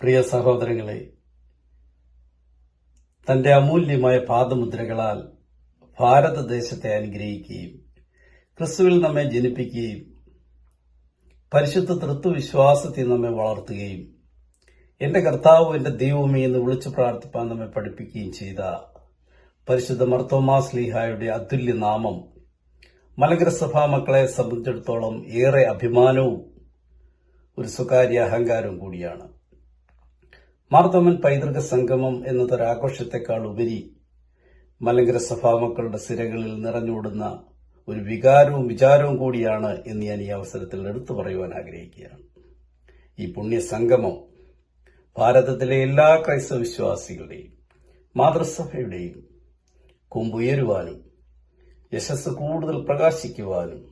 പ്രിയ സഹോദരങ്ങളെ തന്റെ അമൂല്യമായ പാദമുദ്രകളാൽ ഭാരതദേശത്തെ അനുഗ്രഹിക്കുകയും ക്രിസ്തുവിൽ നമ്മെ ജനിപ്പിക്കുകയും പരിശുദ്ധ തൃത്വവിശ്വാസത്തിൽ നമ്മെ വളർത്തുകയും എന്റെ കർത്താവ് എന്റെ ദൈവമേ എന്ന് വിളിച്ചു പ്രാർത്ഥിപ്പാൻ നമ്മെ പഠിപ്പിക്കുകയും ചെയ്ത പരിശുദ്ധ മർത്തോമാസ് ലീഹായുടെ അതുല്യനാമം നാമം മലങ്കര മക്കളെ സംബന്ധിച്ചിടത്തോളം ഏറെ അഭിമാനവും ഒരു സ്വകാര്യ അഹങ്കാരവും കൂടിയാണ്. മാർത്തമൻ പൈതൃക സംഗമം എന്നതൊരാഘോഷത്തെക്കാൾ ഉപരി മലങ്കര സഭാമക്കളുടെ സിരകളിൽ നിറഞ്ഞോടുന്ന ഒരു വികാരവും വിചാരവും കൂടിയാണ് എന്ന് ഞാൻ ഈ അവസരത്തിൽ എടുത്തു പറയുവാൻ ആഗ്രഹിക്കുകയാണ്. ഈ പുണ്യ സംഗമം ഭാരതത്തിലെ എല്ലാ ക്രൈസ്തവ വിശ്വാസികളുടെയും മാതൃസഭയുടെയും കൊമ്പുയരുവാനും യശസ് കൂടുതൽ പ്രകാശിക്കുവാനും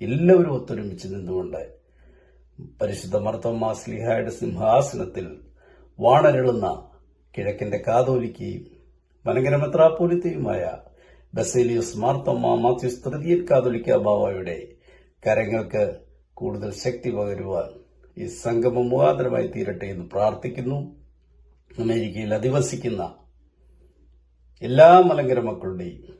എല്ലാവരും ഒത്തൊരുമിച്ച് നിന്നുകൊണ്ട് പരിശുദ്ധ മർത്തോമാ സ്ലിഹായുടെ സിംഹാസനത്തിൽ വാണരുളുന്ന കിഴക്കിന്റെ കാതോലിക്കയും മലങ്കര മെത്രാപ്പോലിത്തയുമായ ബസേലിയസ് മാർത്തമ്മ മാത്യുസ് തൃതീയൻ കാതോലിക്ക ബാവയുടെ കരങ്ങൾക്ക് കൂടുതൽ ശക്തി പകരുവാൻ ഈ സംഗമം മുഖാന്തരമായി തീരട്ടെ എന്ന് പ്രാർത്ഥിക്കുന്നു. അമേരിക്കയിൽ അധിവസിക്കുന്ന എല്ലാ മലങ്കര മക്കളുടെയും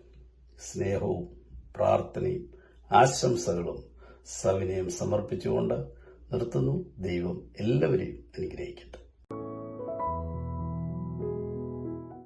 സ്നേഹവും പ്രാർത്ഥനയും ആശംസകളും സവിനയം സമർപ്പിച്ചുകൊണ്ട് നിർത്തുന്നു. ദൈവം എല്ലാവരെയും അനുഗ്രഹിക്കട്ടെ.